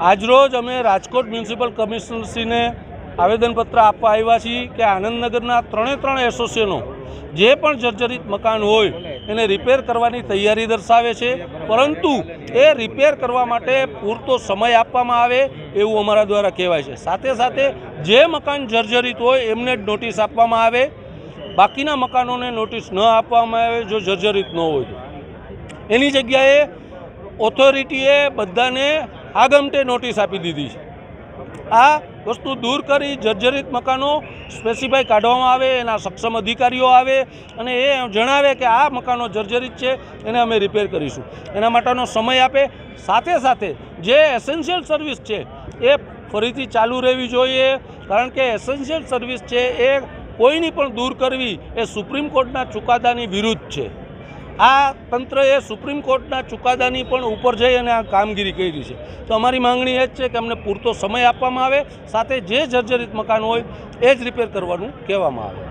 આજરોજ અમે રાજકોટ મ્યુનિસિપલ કમિશનરશ્રીને આવેદનપત્ર આપવા આવ્યા છીએ કે આનંદનગરના ત્રણે ત્રણ એસોસિએશનો જે પણ જર્જરિત મકાન હોય એને રિપેર કરવાની તૈયારી દર્શાવે છે. પરંતુ એ રિપેર કરવા માટે પૂરતો સમય આપવામાં આવે એવું અમારા દ્વારા કહેવાય છે. સાથે સાથે જે મકાન જર્જરિત હોય એમને જ નોટિસ આપવામાં આવે. બાકીના મકાનોને નોટિસ ન આપવામાં આવે જો જર્જરિત ન હોય એની જગ્યાએ ઓથોરિટીએ બધાને આગમટે નોટિસ આપી દીધી છે. આ વસ્તુ દૂર કરી જર્જરિત મકાનો સ્પેસિફાઈ કાઢવામાં આવે, એના સક્ષમ અધિકારીઓ આવે અને એ જણાવે કે આ મકાનો જર્જરિત છે, એને અમે રિપેર કરીશું. એના માટેનો સમય આપે. સાથે સાથે જે એસેન્શિયલ સર્વિસ છે, એ ફરીથી ચાલુ રહેવી જોઈએ, કારણ કે એસેન્શિયલ સર્વિસ છે, એ કોઈની પણ દૂર કરવી એ સુપ્રીમ કોર્ટના ચુકાદાની વિરુદ્ધ છે. આ તંત્રએ સુપ્રીમ કોર્ટના ચુકાદાની પણ ઉપર જઈ અને આ કામગીરી કરી છે. તો અમારી માંગણી એ જ છે કે અમને પૂરતો સમય આપવામાં આવે, સાથે જે જર્જરિત મકાન હોય એ જ રિપેર કરવાનું કહેવામાં આવે.